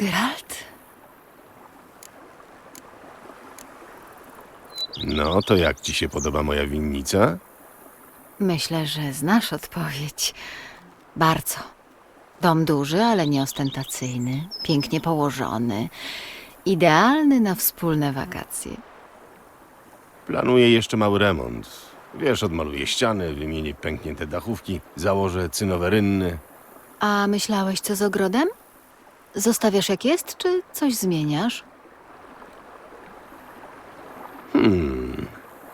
Geralt? No, to jak ci się podoba moja winnica? Myślę, że znasz odpowiedź. Bardzo. Dom duży, ale nieostentacyjny, pięknie położony. Idealny na wspólne wakacje. Planuję jeszcze mały remont. Wiesz, odmaluję ściany, wymienię pęknięte dachówki, założę cynowe rynny. A myślałeś co z ogrodem? Zostawiasz jak jest, czy coś zmieniasz?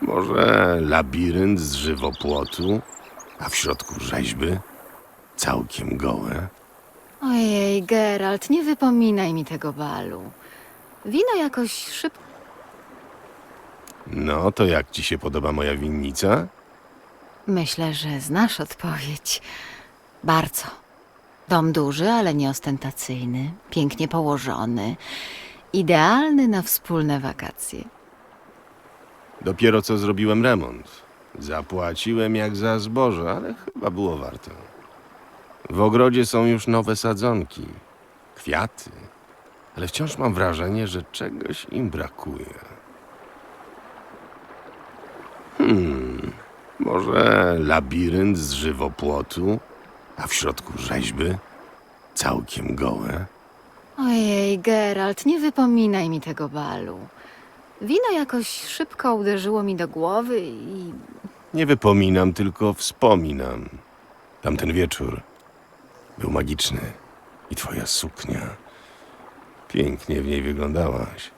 Może labirynt z żywopłotu, a w środku rzeźby, całkiem gołe. Ojej, Geralt, nie wypominaj mi tego balu. Wino jakoś szybko. No, to jak ci się podoba moja winnica? Myślę, że znasz odpowiedź. Bardzo. Dom duży, ale nieostentacyjny, pięknie położony. Idealny na wspólne wakacje. Dopiero co zrobiłem remont. Zapłaciłem jak za zboże, ale chyba było warto. W ogrodzie są już nowe sadzonki, kwiaty, ale wciąż mam wrażenie, że czegoś im brakuje. Hmm, może labirynt z żywopłotu, a w środku rzeźby, całkiem gołe. Ojej, Geralt, nie wypominaj mi tego balu. Wino jakoś szybko uderzyło mi do głowy i Nie wypominam, tylko wspominam. Tamten wieczór był magiczny i twoja suknia. Pięknie w niej wyglądałaś.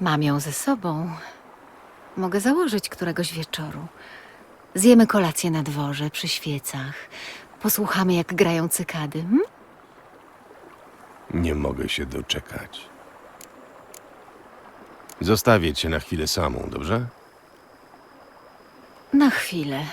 mam ją ze sobą. Mogę założyć któregoś wieczoru. Zjemy kolację na dworze przy świecach. Posłuchamy, jak grają cykady. Hm? Nie mogę się doczekać. Zostawię cię na chwilę samą, dobrze? Na chwilę.